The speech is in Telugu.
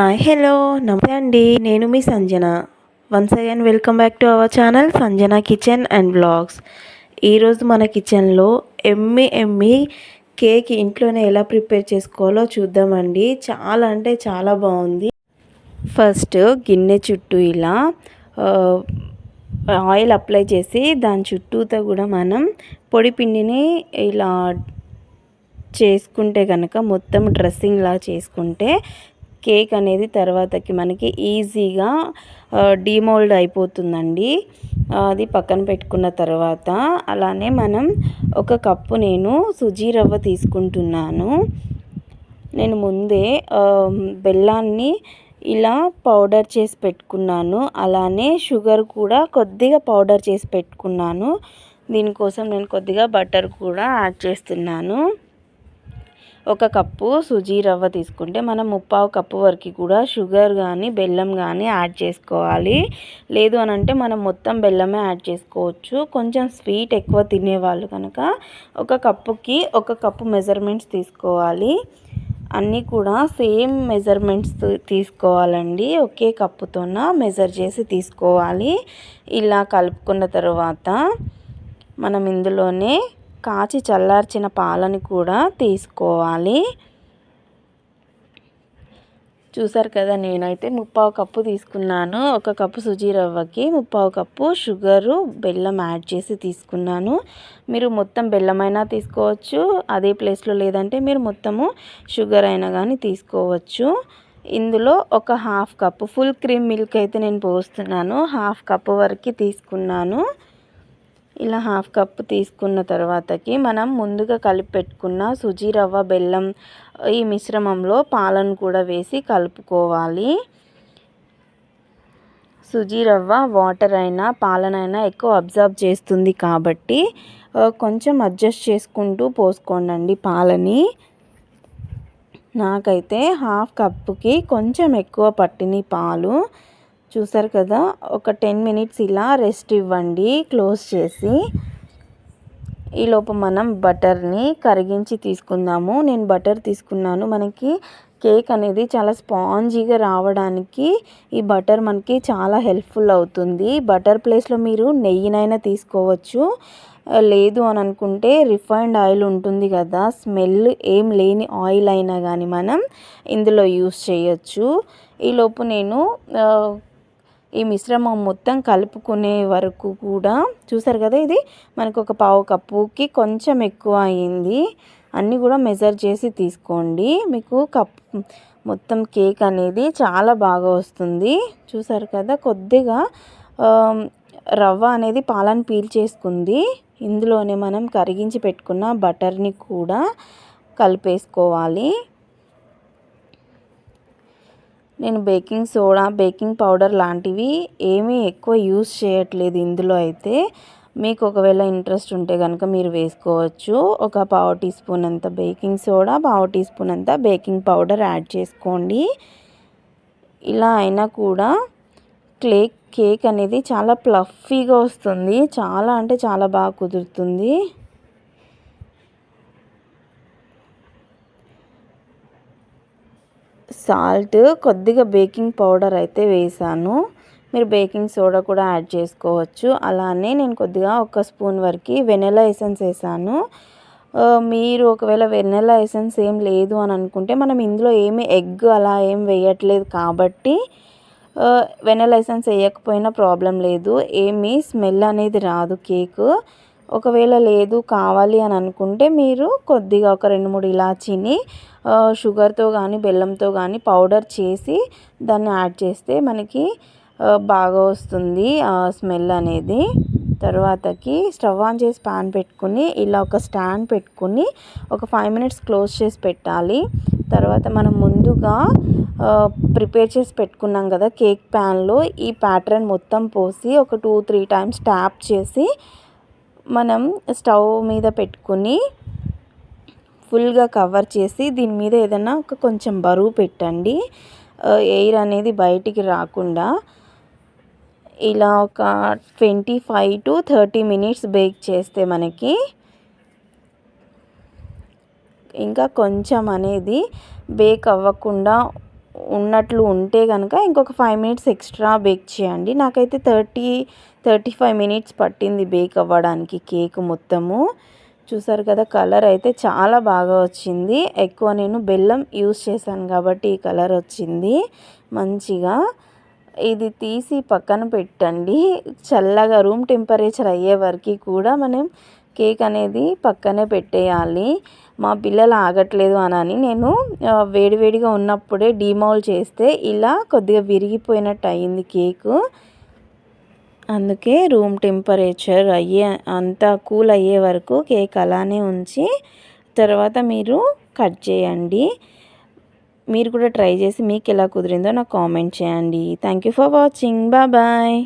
హాయ్ హలో నమస్తే అండి నేను మీ Sanjana once again welcome back to our channel Sanjana kitchen and blogs ఈరోజు మన కిచెన్లో ఎమ్మి ఎమ్మి కేక్ ఇంట్లోనే ఎలా ప్రిపేర్ చేసుకోవాలో చూద్దామండి. చాలా అంటే చాలా బాగుంది. ఫస్ట్ గిన్నె చుట్టూ ఇలా ఆయిల్ అప్లై చేసి దాని చుట్టూతో కూడా మనం పొడి పిండిని ఇలా చేసుకుంటే కనుక మొత్తం డ్రెస్సింగ్ లా చేసుకుంటే కేక్ అనేది తర్వాతకి మనకి ఈజీగా డీమోల్డ్ అయిపోతుందండి. అది పక్కన పెట్టుకున్న తర్వాత అలానే మనం ఒక కప్పు నేను సుజీ రవ్వ తీసుకుంటున్నాను. నేను ముందే బెల్లాన్ని ఇలా పౌడర్ చేసి పెట్టుకున్నాను. అలానే షుగర్ కూడా కొద్దిగా పౌడర్ చేసి పెట్టుకున్నాను. దీనికోసం నేను కొద్దిగా బటర్ కూడా యాడ్ చేస్తున్నాను. ఒక కప్పు సుజీ రవ్వ తీసుకుంటే మనం ముప్పావు కప్పు వరకు కూడా షుగర్ కానీ బెల్లం కానీ యాడ్ చేసుకోవాలి. లేదు అని అంటే మనం మొత్తం బెల్లమే యాడ్ చేసుకోవచ్చు. కొంచెం స్వీట్ ఎక్కువ తినేవాళ్ళు కనుక ఒక కప్పుకి ఒక కప్పు మెజర్మెంట్స్ తీసుకోవాలి. అన్నీ కూడా సేమ్ మెజర్మెంట్స్ తీసుకోవాలండి. ఒకే కప్పుతోన మెజర్ చేసి తీసుకోవాలి. ఇలా కలుపుకున్న తర్వాత మనం ఇందులోనే కాచి చల్లార్చిన పాలని కూడా తీసుకోవాలి. చూసారు కదా నేనైతే ముప్పావు కప్పు తీసుకున్నాను. ఒక కప్పు సుజీ రవ్వకి ముప్పావు కప్పు షుగరు బెల్లం యాడ్ చేసి తీసుకున్నాను. మీరు మొత్తం బెల్లమైనా తీసుకోవచ్చు. అదే ప్లేస్లో లేదంటే మీరు మొత్తము షుగర్ అయినా కానీ తీసుకోవచ్చు. ఇందులో ఒక half cup full cream milk అయితే నేను పోస్తున్నాను. హాఫ్ కప్పు వరకు తీసుకున్నాను. ఇలా హాఫ్ కప్ తీసుకున్న తర్వాతకి మనం ముందుగా కలిపి పెట్టుకున్న సుజీ రవ్వ బెల్లం ఈ మిశ్రమంలో పాలను కూడా వేసి కలుపుకోవాలి. సుజీ రవ్వ వాటర్ అయినా పాలనైనా ఎక్కువ అబ్జర్వ్ చేస్తుంది కాబట్టి కొంచెం అడ్జస్ట్ చేసుకుంటూ పోసుకోండి పాలని. నాకైతే హాఫ్ కప్పుకి కొంచెం ఎక్కువ పట్టిన పాలు చూసారు కదా ఒక టెన్ మినిట్స్ ఇలా రెస్ట్ ఇవ్వండి క్లోజ్ చేసి. ఈలోపు మనం బటర్ని కరిగించి తీసుకుందాము. నేను బటర్ తీసుకున్నాను. మనకి కేక్ అనేది చాలా స్పాంజీగా రావడానికి ఈ బటర్ మనకి చాలా హెల్ప్ఫుల్ అవుతుంది. బటర్ ప్లేస్లో మీరు నెయ్యినైనా తీసుకోవచ్చు. లేదు అని అనుకుంటే రిఫైన్డ్ ఆయిల్ ఉంటుంది కదా స్మెల్ ఏం లేని ఆయిల్ అయినా కానీ మనం ఇందులో యూస్ చేయొచ్చు. ఈలోపు నేను ఈ మిశ్రమం మొత్తం కలుపుకునే వరకు కూడా చూసారు కదా ఇది? మనకు ఒక పావు కప్పుకి కొంచెం ఎక్కువ అయింది. అన్నీ కూడా మెజర్ చేసి తీసుకోండి. మీకు కప్ మొత్తం కేక్ అనేది చాలా బాగా వస్తుంది. చూసారు కదా? కొద్దిగా రవ్వ అనేది పాలను పీల్చేసుకుంది ఇందులోనే మనం కరిగించి పెట్టుకున్న బటర్ని కూడా కలిపేసుకోవాలి. నేను బేకింగ్ సోడా బేకింగ్ పౌడర్ లాంటివి ఏమీ ఎక్కువ యూస్ చేయట్లేదు ఇందులో అయితే. మీకు ఒకవేళ ఇంట్రెస్ట్ ఉంటే కనుక మీరు వేసుకోవచ్చు. ఒక పావు టీ స్పూన్ అంత బేకింగ్ సోడా పావు టీ స్పూన్ అంత బేకింగ్ పౌడర్ యాడ్ చేసుకోండి. ఇలా అయినా కూడా క్లే కేక్ అనేది చాలా ప్లఫీగా వస్తుంది. చాలా అంటే చాలా బాగా కుదురుతుంది. సాల్ట్ కొద్దిగా బేకింగ్ పౌడర్ అయితే వేసాను. మీరు బేకింగ్ సోడా కూడా యాడ్ చేసుకోవచ్చు. అలానే నేను కొద్దిగా ఒక స్పూన్ వరకు వెనెలా ఎసెన్స్ వేసాను. మీరు ఒకవేళ వెనెలా ఎసెన్స్ ఏం లేదు అని అనుకుంటే మనం ఇందులో ఏమి ఎగ్ అలా ఏం వేయట్లేదు కాబట్టి వెనెలా ఎసెన్స్ వేయకపోయినా ప్రాబ్లం లేదు. ఏమీ స్మెల్ అనేది రాదు కేకు. ఒకవేళ లేదు కావాలి అని అనుకుంటే మీరు కొద్దిగా ఒక రెండు మూడు ఇలాచీని షుగర్తో కానీ బెల్లంతో కానీ పౌడర్ చేసి దాన్ని యాడ్ చేస్తే మనకి బాగా వస్తుంది స్మెల్ అనేది. తర్వాతకి స్టవ్ ఆన్ చేసి పాన్ పెట్టుకుని ఇలా ఒక స్టాండ్ పెట్టుకుని ఒక ఫైవ్ మినిట్స్ క్లోజ్ చేసి పెట్టాలి. తర్వాత మనం ముందుగా ప్రిపేర్ చేసి పెట్టుకున్నాం కదా కేక్ ప్యాన్లో ఈ ప్యాటర్న్ మొత్తం పోసి ఒక టూ త్రీ టైమ్స్ ట్యాప్ చేసి మనం స్టవ్ మీద పెట్టుకుని ఫుల్గా కవర్ చేసి దీని మీద ఏదైనా ఒక కొంచెం బరువు పెట్టండి. ఎయిర్ అనేది బయటికి రాకుండా ఇలా ఒక twenty five to thirty minutes bake చేస్తే మనకి ఇంకా కొంచెం అనేది బేక్ అవ్వకుండా ఉన్నట్లు ఉంటే కనుక ఇంకొక ఫైవ్ మినిట్స్ ఎక్స్ట్రా బేక్ చేయండి. నాకైతే థర్టీ థర్టీ ఫైవ్ మినిట్స్ పట్టింది బేక్ అవ్వడానికి కేక్ మొత్తము. చూసారు కదా కలర్ అయితే చాలా బాగా వచ్చింది. ఎక్కువ నేను బెల్లం యూస్ చేశాను కాబట్టి ఈ కలర్ వచ్చింది. మంచిగా ఇది తీసి పక్కన పెట్టండి. చల్లగా రూమ్ టెంపరేచర్ అయ్యే వరకు కూడా మనం కేక్ అనేది పక్కనే పెట్టేయాలి. మా పిల్లలు ఆగట్లేదు అని నేను వేడివేడిగా ఉన్నప్పుడే డీమౌల్ చేస్తే ఇలా కొద్దిగా విరిగిపోయినట్టు అయింది కేకు. అందుకే రూమ్ టెంపరేచర్ అయ్యే అంత కూల్ అయ్యే వరకు కేక్ అలానే ఉంచి తర్వాత మీరు కట్ చేయండి. మీరు కూడా ట్రై చేసి మీకు ఎలా కుదిరిందో నాకు కామెంట్ చేయండి. Thank you for watching. Bye.